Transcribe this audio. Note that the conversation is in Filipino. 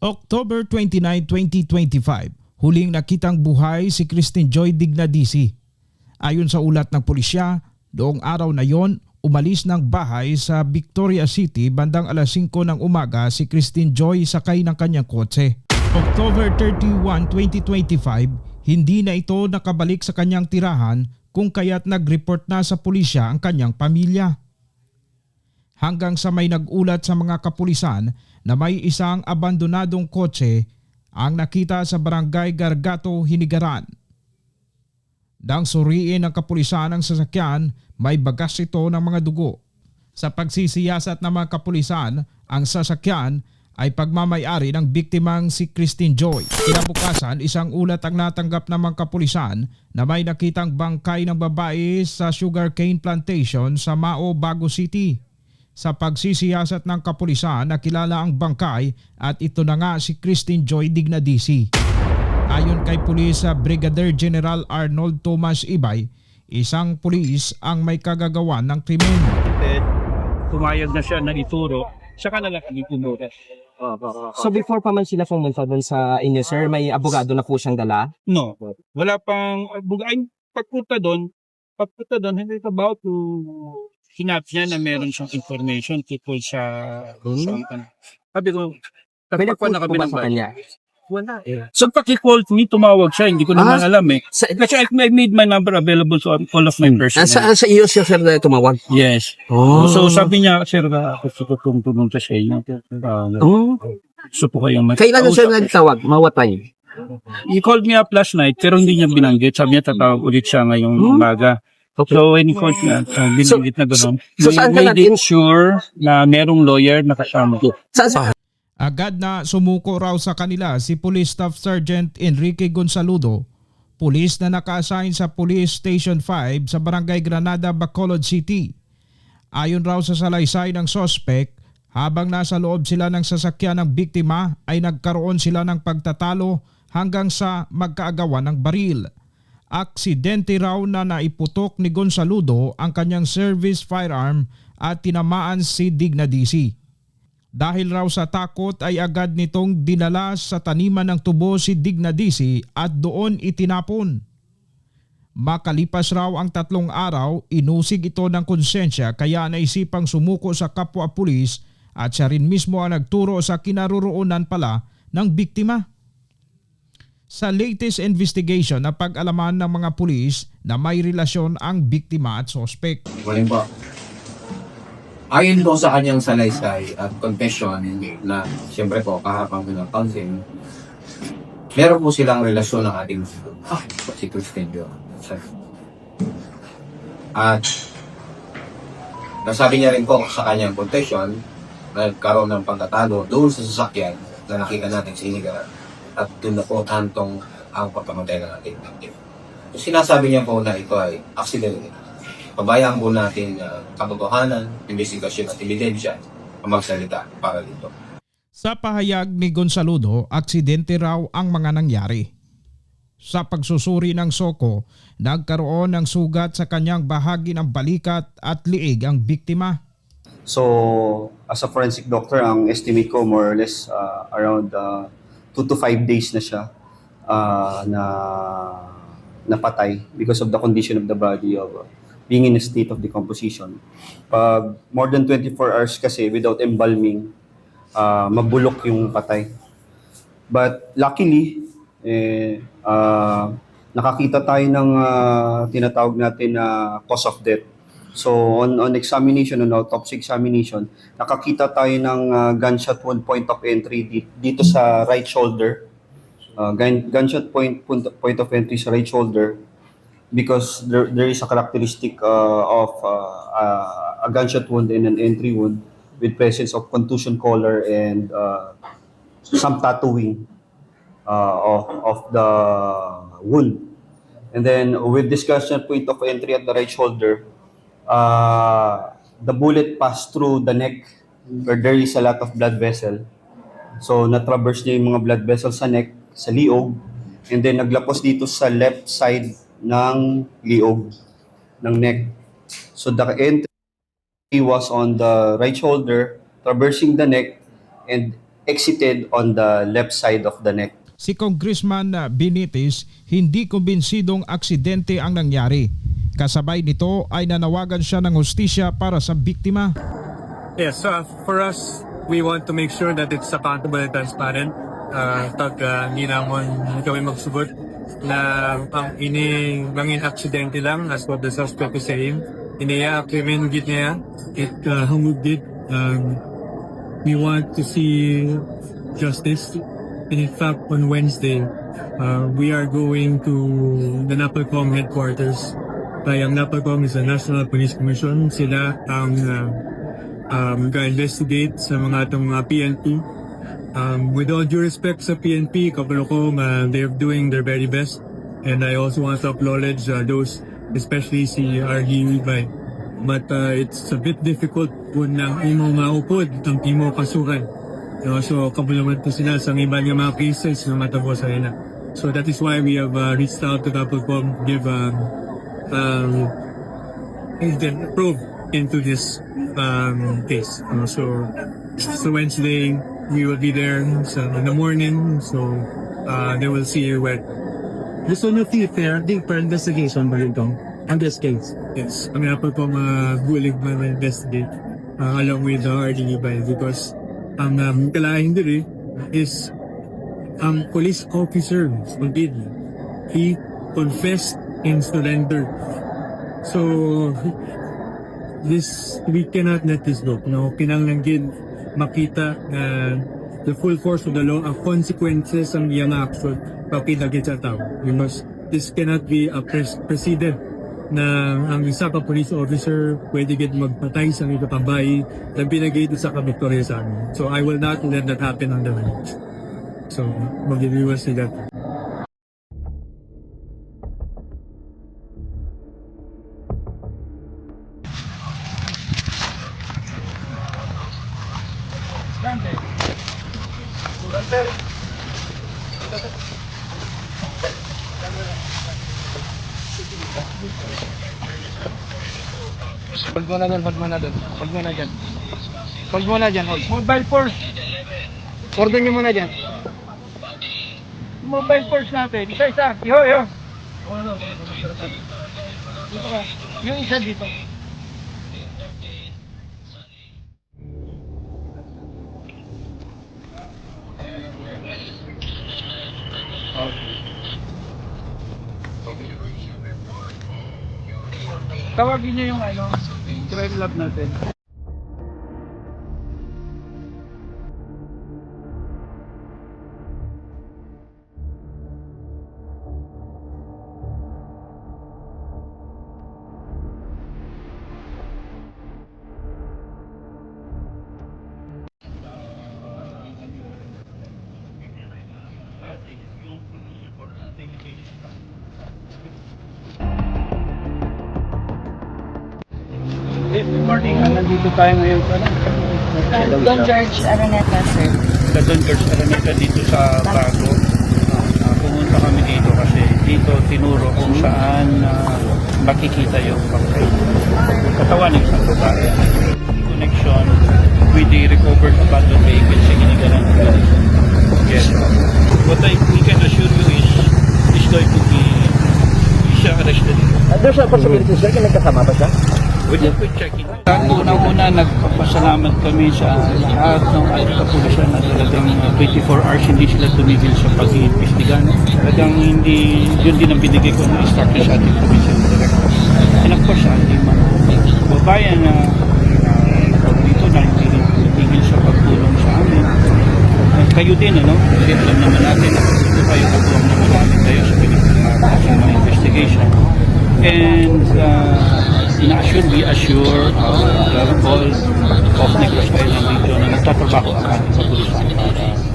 October 29, 2025, huling nakitang buhay si Christine Joy Dignadisi. Ayon sa ulat ng pulisya, noong araw na yon, umalis ng bahay sa Victoria City bandang alas 5 ng umaga si Christine Joy sakay ng kanyang kotse. October 31, 2025, hindi na ito nakabalik sa kanyang tirahan kung kaya't nag-report na sa pulisya ang kanyang pamilya hanggang sa may nagulat sa mga kapulisan na may isang abandonadong kotse ang nakita sa barangay Gargato, Hinigaran. Nang suriin ng kapulisan ang sasakyan, may bagas ito ng mga dugo. Sa pagsisiyasat ng mga kapulisan, ang sasakyan ay pagmamayari ng biktimang si Christine Joy. Kinabukasan, isang ulat ang natanggap ng mga kapulisan na may nakitang bangkay ng babae sa sugarcane plantation sa Mao, Bago City sa pagsisiyasat ng kapulisan nakilala ang bangkay at ito na nga si Christine Joy Dignadisi. Ayon kay Pulis Brigadier General Arnold Thomas Ibay, isang pulis ang may kagagawan ng krimen. Pumayag na siya na ituro, saka na lang itinuro. So before pa man sila pumunta doon sa inyo, sir, may abogado na po siyang dala? No, wala pang, ay, pagpunta doon, pagpunta doon, hindi about to hinap niya na meron siyang information tungkol sa Hmm? ano. Sabi ko, May kapag nag-quote na kami ng bayan. kanya? Wala eh. So paki-call me, tumawag siya, hindi ko naman Ah, alam eh. Sa, Kasi I I made my number available to all of my personnel. sa, sa iyo siya, sir, na tumawag? Yes. Oh. So sabi niya, sir, gusto ko kong pumunta sa inyo. Uh, Oh. gusto po kayong mag- Kailan na siya nagtawag? Mawat time? He called me up last night, pero hindi niya binanggit. Sabi niya, tatawag ulit siya ngayong Hmm? umaga. Okay. So when he called me, uh, binanggit na gano'n. so we saan ka made it sure na merong lawyer na kasama. Saan sa... Agad na sumuko raw sa kanila si Police Staff Sergeant Enrique Gonsaludo, pulis na naka-assign sa Police Station 5 sa Barangay Granada, Bacolod City. Ayon raw sa salaysay ng sospek, habang nasa loob sila ng sasakyan ng biktima ay nagkaroon sila ng pagtatalo hanggang sa magkaagawan ng baril. Aksidente raw na naiputok ni Gonsaludo ang kanyang service firearm at tinamaan si Dignadisi. Dahil raw sa takot ay agad nitong dinala sa taniman ng tubo si Dignadisi at doon itinapon. Makalipas raw ang tatlong araw, inusig ito ng konsensya kaya naisipang sumuko sa kapwa pulis at siya rin mismo ang nagturo sa kinaroroonan pala ng biktima. Sa latest investigation na pag-alaman ng mga pulis na may relasyon ang biktima at sospek. Morning po. Ayon po sa kanyang salaysay at confession na siyempre po kahapang ko ng counseling, meron po silang relasyon ng ating si Christine Dio. At nasabi niya rin po sa kanyang confession na nagkaroon ng pagkatalo doon sa sasakyan na nakita natin sa Inigaran at doon na po tantong ang pagpamatay ng ating victim. Sinasabi niya po na ito ay accident pabayaan po natin uh, katotohanan, investigasyon at ebidensya ang magsalita para dito. Sa pahayag ni Gonsaludo, aksidente raw ang mga nangyari. Sa pagsusuri ng Soko, nagkaroon ng sugat sa kanyang bahagi ng balikat at liig ang biktima. So, as a forensic doctor, ang estimate ko more or less uh, around 2 to 5 days na siya uh, na napatay because of the condition of the body of uh, being in a state of decomposition. Pag more than 24 hours kasi without embalming, uh, mabulok yung patay. But luckily, eh, uh, nakakita tayo ng uh, tinatawag natin na cause of death. So on on examination, on autopsy examination, nakakita tayo ng uh, gunshot wound point of entry di- dito sa right shoulder. Uh, gun, gunshot point, point of entry sa right shoulder because there there is a characteristic uh, of uh, uh, a gunshot wound and an entry wound with presence of contusion collar and uh, some tattooing uh, of, of the wound. And then with gunshot point of entry at the right shoulder, uh, the bullet passed through the neck where there is a lot of blood vessel. So na-traverse niya yung mga blood vessel sa neck, sa liog, and then naglapos dito sa left side ng liog ng neck. So the entry was on the right shoulder, traversing the neck, and exited on the left side of the neck. Si Congressman Benitez hindi kumbinsidong aksidente ang nangyari. Kasabay nito ay nanawagan siya ng hustisya para sa biktima. Yes, uh, for us, we want to make sure that it's accountable and transparent. Uh, tag uh, hindi namon kami magsugot na ang ini mangin aksidente lang as what the suspect is saying. Iniya krimen gid niya. It uh, humog gid. Um, we want to see justice. In fact, on Wednesday, uh, we are going to the NAPOLCOM headquarters. Kaya ang NAPOLCOM is the National Police Commission. Sila ang uh, um, ga-investigate sa mga itong mga PNP. Um, with all due respect sa PNP, Kapaloko, uh, they're doing their very best. And I also want to acknowledge uh, those, especially si RD Wibay. But uh, it's a bit difficult kung nang imo maupod ang imo kasukan. Know, so kapalaman to sila sa iba nga mga cases na matabo sa ina. So that is why we have uh, reached out to Kapalcom, give um, um, then probe into this um, case. Uh, so, so Wednesday we will be there so in the morning. So uh, they will see where. Gusto nyo fair, deeper investigation ba ito? On this case? Yes, kami na po pong uh, gulig na investigate uh, along with the RDE by because ang um, kalahin diri is ang police officer he confessed and surrendered. So this we cannot let this go. No, kinanglan gid makita na the full force of the law, ang consequences ang iyang action, makita gid sa tao. We must, this cannot be a pres- precedent na ang isa ka police officer pwede gid magpatay sa mga kabay na binagay sa kabiktorya sa amin. So I will not let that happen on the way. So, mag-iwas sila. Pag mo na dyan, pag mo na dyan. Pag mo na dyan. Pag mo na dyan, hold. Mobile force. Order nyo muna dyan. Mobile force natin. Isa-isa. Dito ka. Yung isa dito. Tawagin niyo yung ano, crime lab natin. Good morning. Nandito tayo ngayon sa Don George Araneta, sir. sa Don George Araneta dito sa Bago. Uh, pumunta kami dito kasi dito tinuro kung saan uh, makikita yung bangkay. Katawan ng isang babae. Connection with the recovered abandoned vehicle sa Ginigalan. Yes. What I we can assure you is is going to be siya arrested. Doon siya possibility sir, kung nagkasama pa siya? Unang-una, nagpapasalamat kami sa lahat ng ating kapulisan na talagang uh, 24 hours hindi sila tumigil sa pag-iimbestiga. no? Talagang hindi, yun din ang binigay ko na instruction sa ating provincial director. And of course, ating mga babayan na uh, dito na hindi rin tumigil sa pagtulong sa amin. At kayo din, ano? Kasi alam naman natin na dito kayo katuwang naman namin kayo sa pinag- sa mga investigation. And uh, ina-assure, we assure uh, all of Negros Island Region na nagtatrabaho ang ating kapulisan para